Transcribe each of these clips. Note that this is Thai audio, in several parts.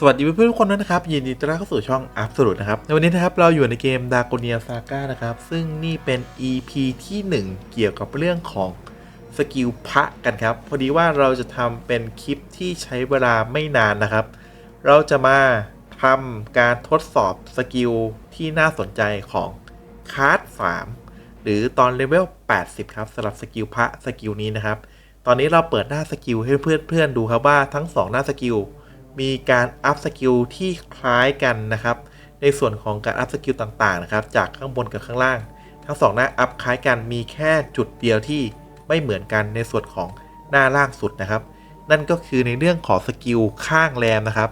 สวัสดีเพื่อนๆทุกคนด้วยนะครับ ยินดีต้อนรับเข้าสู่ช่อง a b s o l u t e นะครับ ในวันนี้นะครับ เราอยู่ในเกม d a g o n i a Saga นะครับ ซึ่งนี่เป็น EP ที่ 1 เกี่ยวกับเรื่องของสกิลพระกันครับ พอดีว่าเราจะทำเป็นคลิปที่ใช้เวลาไม่นานนะครับ เราจะมาทำการทดสอบสกิลที่น่าสนใจของคาร์ด3หรือตอนเลเวล 80 ครับสำหรับสกิลพระสกิลนี้นะครับ ตอนนี้เราเปิดหน้าสกิลให้เพื่อนๆดูครับว่าทั้ง 2 หน้าสกิล มีการอัพสกิลที่คล้ายกันนะครับ ในส่วนของการอัพสกิลต่างๆนะครับ จากข้างบนกับข้างล่าง ทั้งสองหน้าอัพคล้ายกันมีแค่จุดเดียวที่ไม่เหมือนกันในส่วนของหน้าล่างสุดนะครับ นั่นก็คือในเรื่องของสกิลข้างแรมนะครับ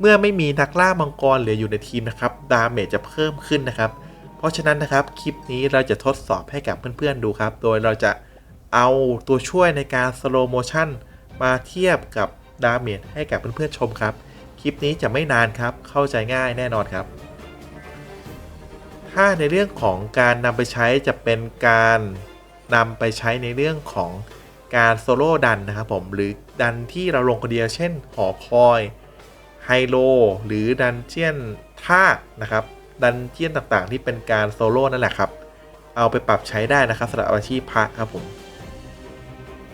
เมื่อไม่มีนักล่ามังกรเหลืออยู่ในทีมนะครับดาเมจจะเพิ่มขึ้นนะครับ เพราะฉะนั้นนะครับคลิปนี้เราจะทดสอบให้กับเพื่อนๆดูครับ โดยเราจะเอาตัวช่วยในการสโลโมชั่นมาเทียบกับ ดาเมจให้กับเพื่อนๆชมครับ คลิปนี้จะไม่นานครับเข้าใจง่ายแน่นอนครับ ถ้าในเรื่องของการนำไปใช้จะเป็นการนำไปใช้ในเรื่องของการโซโล่ดันนะครับผมหรือดันที่เราลงคนเดียวเช่นหอคอยไฮโลหรือดันเจียนท่านะครับ ดันเจียนต่างๆ ที่เป็นการโซโล่นั่นแหละครับ เอาไปปรับใช้ได้นะครับสำหรับอาชีพพระครับผม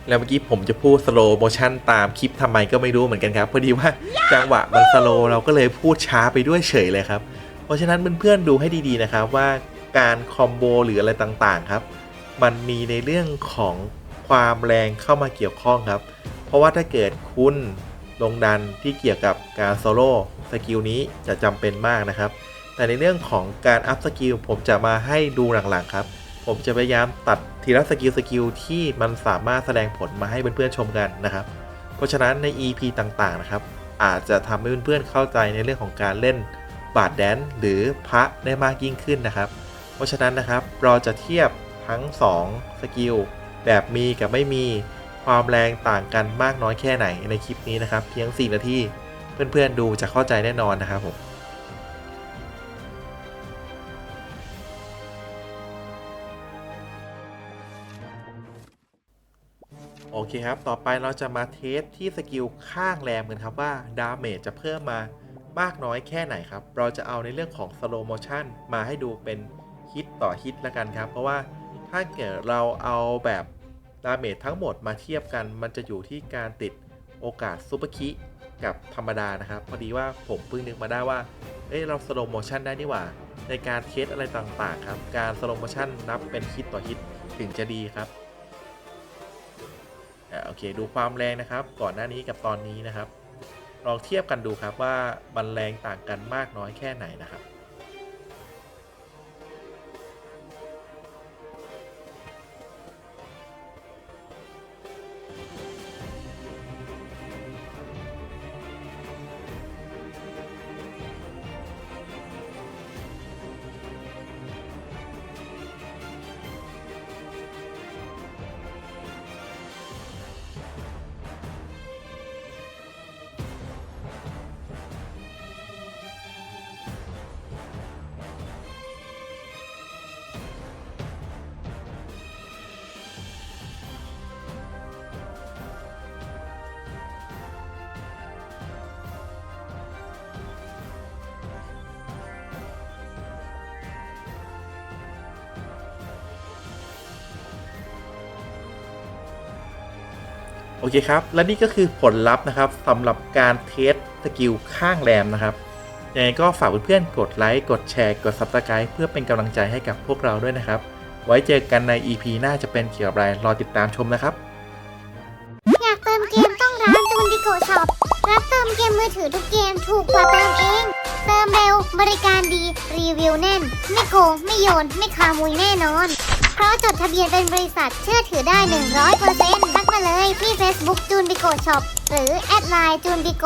แล้วเมื่อกี้ผมจะพูดสโลโมชั่นตามคลิปทำไมก็ไม่รู้เหมือนกันครับ พอดีว่าจังหวะมันสโลเราก็เลยพูดช้าไปด้วยเฉยเลยครับ เพราะฉะนั้นเพื่อนๆดูให้ดีๆนะครับว่าการคอมโบหรืออะไรต่างๆครับ มันมีในเรื่องของความแรงเข้ามาเกี่ยวข้องครับ เพราะว่าถ้าเกิดคุณลงดันที่เกี่ยวกับการโซโล่สกิลนี้จะจำเป็นมากนะครับ แต่ในเรื่องของการอัพสกิลผมจะมาให้ดูหลังๆครับ ผมจะพยายามตัด ทีละสกิลสกิลที่มันสามารถแสดงผลมาให้เพื่อนๆชมกันนะครับ เพราะฉะนั้นใน EP ต่างๆนะครับ อาจจะทำให้เพื่อนๆเข้าใจในเรื่องของการเล่นบาดแดนหรือพระได้มากยิ่งขึ้นนะครับ เพราะฉะนั้นนะครับเราจะเทียบทั้ง 2 สกิลแบบมีกับไม่มีความแรงต่างกันมากน้อยแค่ไหนในคลิปนี้นะครับ เพียง 4 นาทีเพื่อนๆดูจะเข้าใจแน่นอนนะครับผม โอเคครับ ต่อไปเราจะมาเทสที่สกิลข้างแรมกันครับว่าดาเมจจะเพิ่มมามากน้อยแค่ไหนครับ เราจะเอาในเรื่องของ slow motion มาให้ดูเป็นฮิตต่อฮิตละกันครับ เพราะว่าถ้าเกิดเราเอาแบบดาเมจทั้งหมดมาเทียบกัน มันจะอยู่ที่การติดโอกาสซูเปอร์คิกับธรรมดานะครับ พอดีว่าผมเพิ่งนึกมาได้ว่า เอ้ยเรา slow motion ได้นี่หว่า ในการเทสอะไรต่างๆครับ การ slow motion นับเป็นฮิตต่อฮิตถึงจะดีครับ เคดูความแรงนะครับ ก่อนหน้านี้กับตอนนี้นะครับ ลองเทียบกันดูครับว่ามันแรงต่างกันมากน้อยแค่ไหนนะครับ โอเคครับ และนี่ก็คือผลลัพธ์นะครับสำหรับการเทสสกิลข้างแรมนะครับยังไงก็ฝากเพื่อนๆกดไลค์ กดแชร์ กด Subscribe เพื่อเป็นกำลังใจให้กับพวกเราด้วยนะครับ ไว้เจอกันใน EP หน้าจะเป็นเกี่ยวกับอะไรรอติดตามชมนะครับ อยากเติมเกมต้องร้านจูนดิโกช็อป รับเติมเกมมือถือทุกเกมถูกกว่าเติมเอง เติมเร็ว บริการดี รีวิวแน่น ไม่โกง ไม่โยน ไม่คามุยแน่นอน เพราะจดทะเบียนเป็นบริษัทเชื่อถือได้ 100%ทัก มาเลยที่ Facebook จูนบิโกช็อปหรือแอดไลน์จูนบิโก